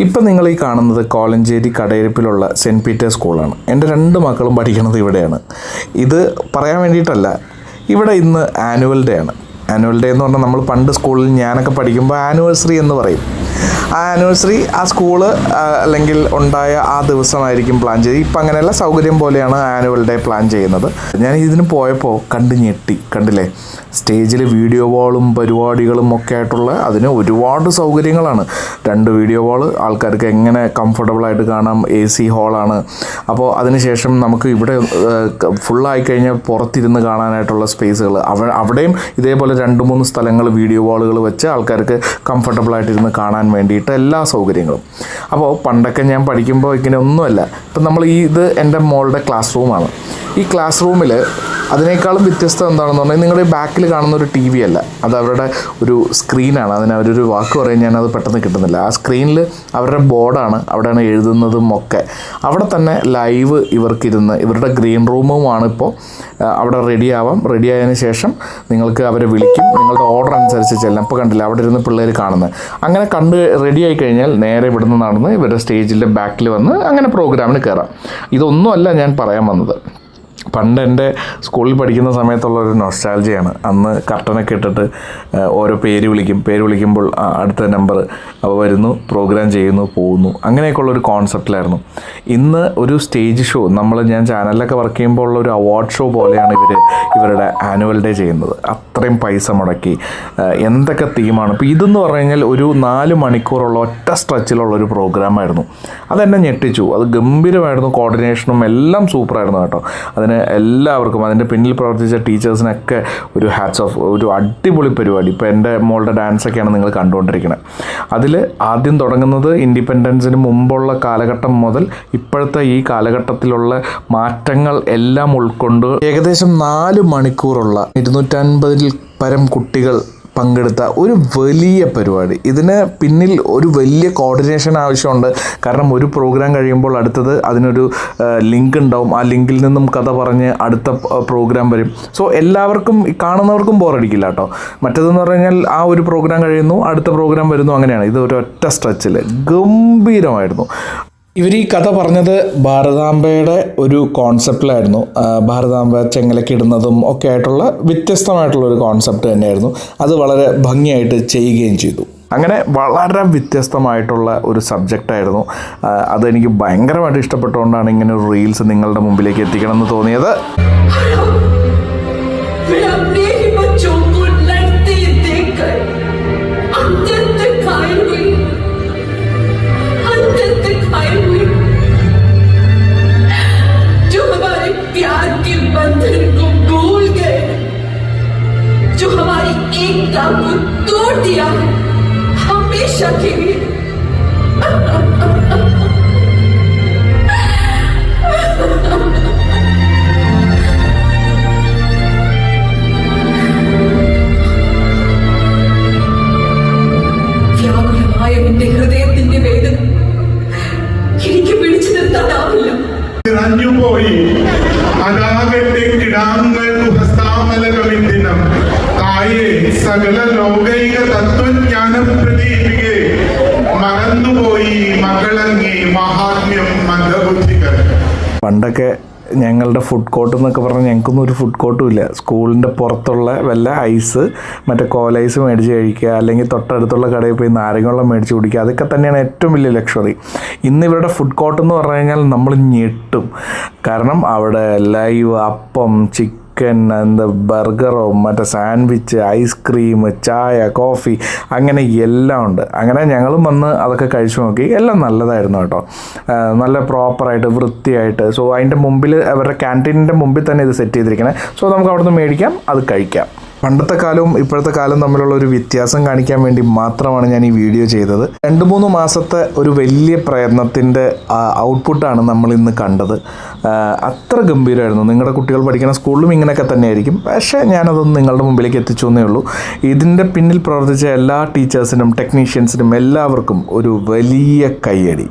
ഇപ്പം നിങ്ങൾ ഈ കാണുന്നത് കോലഞ്ചേരി കടയിരിപ്പിലുള്ള സെന്റ് പീറ്റേഴ്സ് സ്കൂളാണ്. എന്റെ രണ്ട് മക്കളും പഠിക്കുന്നത് ഇവിടെയാണ്. ഇത് പറയാൻ വേണ്ടിയിട്ടല്ല ഇവിടെ ഇന്ന് ആനുവൽ ഡേ ആണ്. ആനുവൽ ഡേ എന്ന് പറഞ്ഞാൽ നമ്മൾ പണ്ട് സ്കൂളിൽ ഞാനൊക്കെ പഠിക്കുമ്പോൾ ആനിവേഴ്സറി എന്ന് പറയും. ആ ആനിവേഴ്സറി ആ സ്കൂൾ അല്ലെങ്കിൽ ഉണ്ടായ ആ ദിവസമായിരിക്കും പ്ലാൻ ചെയ്ത് ഇപ്പം അങ്ങനെയല്ല സൗകര്യം പോലെയാണ് ആനുവൽ ഡേ പ്ലാൻ ചെയ്യുന്നത്. ഞാൻ ഇതിന് പോയപ്പോൾ കണ്ട് ഞെട്ടി കണ്ടില്ലേ? സ്റ്റേജിൽ വീഡിയോ വാളും പരിപാടികളും ഒക്കെ ആയിട്ടുള്ള അതിന് ഒരുപാട് സൗകര്യങ്ങളാണ്. രണ്ട് വീഡിയോ വാൾ ആൾക്കാർക്ക് എങ്ങനെ കംഫർട്ടബിളായിട്ട് കാണാം എ സി ഹാളാണ് അപ്പോൾ അതിനുശേഷം നമുക്ക് ഇവിടെ ഫുള്ളായി കഴിഞ്ഞാൽ പുറത്തിരുന്ന് കാണാനായിട്ടുള്ള സ്പേസുകൾ അവ അവിടെയും ഇതേപോലെ രണ്ട് മൂന്ന് സ്ഥലങ്ങൾ വീഡിയോ വാളുകൾ വെച്ച് ആൾക്കാർക്ക് കംഫർട്ടബിളായിട്ടിരുന്ന് കാണാൻ വേണ്ടിയിട്ട് എല്ലാ സൗകര്യങ്ങളും. അപ്പോൾ പണ്ടൊക്കെ ഞാൻ പഠിക്കുമ്പോൾ ഇങ്ങനെ ഒന്നുമല്ല ഇപ്പം നമ്മൾ ഈ ഇത് എന്റെ മോളുടെ ക്ലാസ് റൂമാണ് ഈ ക്ലാസ് റൂമിൽ അതിനേക്കാളും വ്യത്യസ്തം എന്താണെന്ന് പറഞ്ഞാൽ നിങ്ങളുടെ ബാക്കിൽ കാണുന്ന ഒരു ടി വി അല്ല. അത് അവരുടെ ഒരു സ്ക്രീനാണ്. അതിന് അവരൊരു വാക്ക് പറയാൻ അത് പെട്ടെന്ന് കിട്ടുന്നില്ല. ആ സ്ക്രീനിൽ അവരുടെ ബോർഡാണ് അവിടെയാണ് എഴുതുന്നതും ഒക്കെ. അവിടെ തന്നെ ലൈവ് ഇവർക്കിരുന്ന് ഇവരുടെ ഗ്രീൻ റൂമുമാണ് ഇപ്പോൾ അവിടെ റെഡി ആവാം. റെഡി ആയതിന് ശേഷം നിങ്ങൾക്ക് അവരെ വിളിക്കും. നിങ്ങളുടെ ഓർഡർ അനുസരിച്ച് ചെല്ലാം. ഇപ്പോൾ കണ്ടില്ല അവിടെ ഇരുന്ന് പിള്ളേർ കാണുന്നത്. അങ്ങനെ കണ്ട് റെഡി ആയി കഴിഞ്ഞാൽ നേരെ ഇവിടുന്ന് നടന്ന് ഇവരുടെ സ്റ്റേജിന്റെ ബാക്കിൽ വന്ന് അങ്ങനെ പ്രോഗ്രാമിന് കയറാം. ഇതൊന്നുമല്ല ഞാൻ പറയാൻ വന്നത്. പണ്ട് എന്റെ സ്കൂളിൽ പഠിക്കുന്ന സമയത്തുള്ള ഒരു നൊസ്റ്റാൾജിയാണ് അന്ന് കർട്ടനൊക്കെ ഇട്ടിട്ട് ഓരോ പേര് വിളിക്കും. പേര് വിളിക്കുമ്പോൾ അടുത്ത നമ്പർ അവ വരുന്നു പ്രോഗ്രാം ചെയ്യുന്നു പോകുന്നു. അങ്ങനെയൊക്കെയുള്ള ഒരു കോൺസെപ്റ്റിലായിരുന്നു ഇന്ന് ഒരു സ്റ്റേജ് ഷോ നമ്മൾ ഞാൻ ചാനലിലൊക്കെ വർക്ക് ചെയ്യുമ്പോൾ ഉള്ള ഒരു അവാർഡ് ഷോ പോലെയാണ് ഇവർ ഇവരുടെ ആനുവൽ ഡേ ചെയ്യുന്നത്. അത്രയും പൈസ മുടക്കി. എന്തൊക്കെ തീമാണ് ഇപ്പോൾ ഇതെന്ന് പറഞ്ഞു കഴിഞ്ഞാൽ ഒരു നാല് മണിക്കൂറുള്ള ഒറ്റ സ്ട്രെച്ചിലുള്ള ഒരു പ്രോഗ്രാമായിരുന്നു അതെന്നെ ഞെട്ടിച്ചു. അത് ഗംഭീരമായിരുന്നു. കോർഡിനേഷനും എല്ലാം സൂപ്പറായിരുന്നു കേട്ടോ. അതിന് എല്ലാവർക്കും അതിന്റെ പിന്നിൽ പ്രവർത്തിച്ച ടീച്ചേഴ്സിനൊക്കെ ഒരു ഹാറ്റ്സ് ഓഫ് ഒരു അടിപൊളി പരിപാടി. ഇപ്പോൾ എന്റെ മോളുടെ ഡാൻസൊക്കെയാണ് നിങ്ങൾ കണ്ടുകൊണ്ടിരിക്കുന്നത് അതിൽ ആദ്യം തുടങ്ങുന്നത് ഇൻഡിപെൻഡൻസിന് മുമ്പുള്ള കാലഘട്ടം മുതൽ ഇപ്പോഴത്തെ ഈ കാലഘട്ടത്തിലുള്ള മാറ്റങ്ങൾ എല്ലാം ഉൾക്കൊണ്ട് ഏകദേശം നാല് മണിക്കൂറുള്ള ഇരുന്നൂറ്റൻപതിൽ പരം കുട്ടികൾ പങ്കെടുത്ത ഒരു വലിയ പരിപാടി. ഇതിന് പിന്നിൽ ഒരു വലിയ കോർഡിനേഷൻ ആവശ്യമുണ്ട്. കാരണം ഒരു പ്രോഗ്രാം കഴിയുമ്പോൾ അടുത്തത് അതിനൊരു ലിങ്ക് ഉണ്ടാവും. ആ ലിങ്കിൽ നിന്നും കഥ പറഞ്ഞ് അടുത്ത പ്രോഗ്രാം വരും. സോ എല്ലാവർക്കും കാണുന്നവർക്കും ബോറടിക്കില്ല കേട്ടോ. മറ്റേതെന്ന് പറഞ്ഞു കഴിഞ്ഞാൽ ആ ഒരു പ്രോഗ്രാം കഴിയുന്നു അടുത്ത പ്രോഗ്രാം വരുന്നു അങ്ങനെയാണ്. ഇത് ഒരു ഒറ്റ സ്ട്രെച്ചിൽ ഗംഭീരമായിരുന്നു. ഇവർ ഈ കഥ പറഞ്ഞത് ഭാരതാംബയുടെ ഒരു കോൺസെപ്റ്റിലായിരുന്നു ഭാരതാംബ ചെങ്ങലക്കിടുന്നതും ഒക്കെ ആയിട്ടുള്ള വ്യത്യസ്തമായിട്ടുള്ള ഒരു കോൺസെപ്റ്റ് തന്നെയായിരുന്നു. അത് വളരെ ഭംഗിയായിട്ട് ചെയ്യുകയും ചെയ്തു. അങ്ങനെ വളരെ വ്യത്യസ്തമായിട്ടുള്ള ഒരു സബ്ജക്റ്റായിരുന്നു അതെനിക്ക് ഭയങ്കരമായിട്ട് ഇഷ്ടപ്പെട്ടുകൊണ്ടാണ് ഇങ്ങനെ ഒരു റീൽസ് നിങ്ങളുടെ മുമ്പിലേക്ക് എത്തിക്കണമെന്ന് തോന്നിയത്. बंधन को भूल गए। जो हमारी एकता को तोड़ दिया हमेशा के लिए। പണ്ടൊക്കെ ഞങ്ങളുടെ ഫുഡ് കോർട്ട് എന്നൊക്കെ പറഞ്ഞാൽ ഞങ്ങൾക്കൊന്നും ഒരു ഫുഡ് കോർട്ടും ഇല്ല. സ്കൂളിന്റെ പുറത്തുള്ള വല്ല ഐസ് മറ്റേ കോലൈസ് മേടിച്ച് കഴിക്കുക അല്ലെങ്കിൽ തൊട്ടടുത്തുള്ള കടയിൽ പോയി നാരങ്ങവെള്ളം മേടിച്ച് കുടിക്കുക അതൊക്കെ തന്നെയാണ് ഏറ്റവും വലിയ ലക്ഷറി ഇന്ന് ഇവരുടെ ഫുഡ് കോർട്ട് എന്ന് പറഞ്ഞു കഴിഞ്ഞാൽ നമ്മൾ ഞെട്ടും. കാരണം അവിടെ ലൈവ് അപ്പം ചിക്കൻ എന്താ ബർഗറോ മറ്റേ സാൻഡ്വിച്ച് ഐസ്ക്രീം ചായ കോഫി അങ്ങനെ എല്ലാം ഉണ്ട്. അങ്ങനെ ഞങ്ങളും വന്ന് അതൊക്കെ കഴിച്ചു നോക്കി. എല്ലാം നല്ലതായിരുന്നു കേട്ടോ. നല്ല പ്രോപ്പറായിട്ട് വൃത്തിയായിട്ട്. സോ അതിന്റെ മുമ്പിൽ അവരുടെ ക്യാന്റീനിന്റെ മുമ്പിൽ തന്നെ ഇത് സെറ്റ് ചെയ്തിരിക്കണേ. സോ നമുക്ക് അവിടെ നിന്ന് മേടിക്കാം അത് കഴിക്കാം. പണ്ടത്തെ കാലവും ഇപ്പോഴത്തെ കാലം തമ്മിലുള്ള ഒരു വ്യത്യാസം കാണിക്കാൻ വേണ്ടി മാത്രമാണ് ഞാൻ ഈ വീഡിയോ ചെയ്തത്. രണ്ട് മൂന്ന് മാസത്തെ ഒരു വലിയ പ്രയത്നത്തിന്റെ ഔട്ട്പുട്ടാണ് നമ്മൾ ഇന്ന് കണ്ടത്. അത്ര ഗംഭീരമായിരുന്നു. നിങ്ങളുടെ കുട്ടികൾ പഠിക്കുന്ന സ്കൂളിലും ഇങ്ങനെയൊക്കെ തന്നെയായിരിക്കും. പക്ഷേ ഞാനതൊന്ന് നിങ്ങളുടെ മുമ്പിലേക്ക് എത്തിച്ചു എന്നേ ഉള്ളൂ. ഇതിന്റെ പിന്നിൽ പ്രവർത്തിച്ച എല്ലാ ടീച്ചേഴ്സിനും ടെക്നീഷ്യൻസിനും എല്ലാവർക്കും ഒരു വലിയ കൈയടി